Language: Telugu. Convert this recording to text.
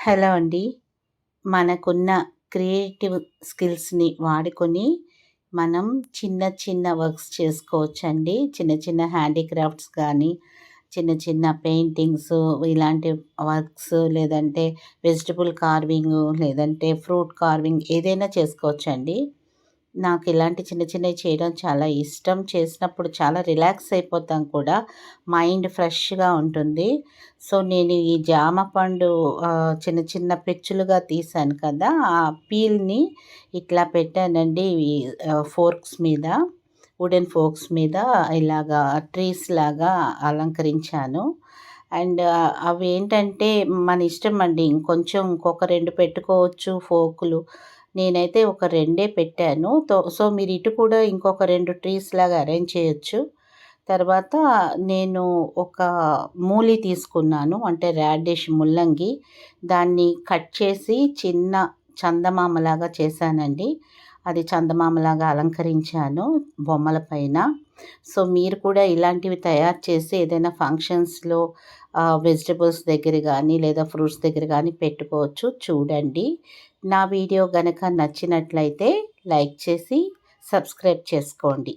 హలో అండి. మనకున్న క్రియేటివ్ స్కిల్స్ని వాడుకొని మనం చిన్న చిన్న వర్క్స్ చేసుకోవచ్చండి. చిన్న చిన్న హ్యాండీక్రాఫ్ట్స్ కానీ చిన్న చిన్న పెయింటింగ్స్ ఇలాంటి వర్క్స్ లేదంటే వెజిటబుల్ కార్వింగ్ లేదంటే ఫ్రూట్ కార్వింగ్ ఏదైనా చేసుకోవచ్చండి. నాకు ఇలాంటి చిన్న చిన్నవి చేయడం చాలా ఇష్టం. చేసినప్పుడు చాలా రిలాక్స్ అయిపోతాం కూడా. మైండ్ ఫ్రెష్గా ఉంటుంది. సో నేను ఈ జామ పండు చిన్న చిన్న పెచ్చులుగా తీసాను కదా ఆ పీల్ని ఇట్లా పెట్టానండి. ఫోర్క్స్ మీద వుడెన్ ఫోర్క్స్ మీద ఇలాగా ట్రీస్ లాగా అలంకరించాను. అండ్ అవి ఏంటంటే మన ఇష్టం అండి. ఇంకొంచెం ఇంకొక రెండు పెట్టుకోవచ్చు ఫోకులు నేనైతే ఒక రెండే పెట్టాను. సో మీరు ఇటు కూడా ఇంకొక రెండు ట్రీస్ లాగా అరేంజ్ చేయొచ్చు. తర్వాత నేను ఒక మూలి తీసుకున్నాను అంటే రాడిష్ ముల్లంగి. దాన్ని కట్ చేసి చిన్న చందమామలాగా చేశానండి. అది చందమామలాగా అలంకరించాను బొమ్మల పైన. సో మీరు కూడా ఇలాంటివి తయారు చేసి ఏదైనా ఫంక్షన్స్లో వెజిటబుల్స్ దగ్గర కానీ లేదా ఫ్రూట్స్ దగ్గర కానీ పెట్టుకోవచ్చు. చూడండి. నా వీడియో గనక నచ్చినట్లయితే లైక్ చేసి సబ్స్క్రైబ్ చేసుకోండి.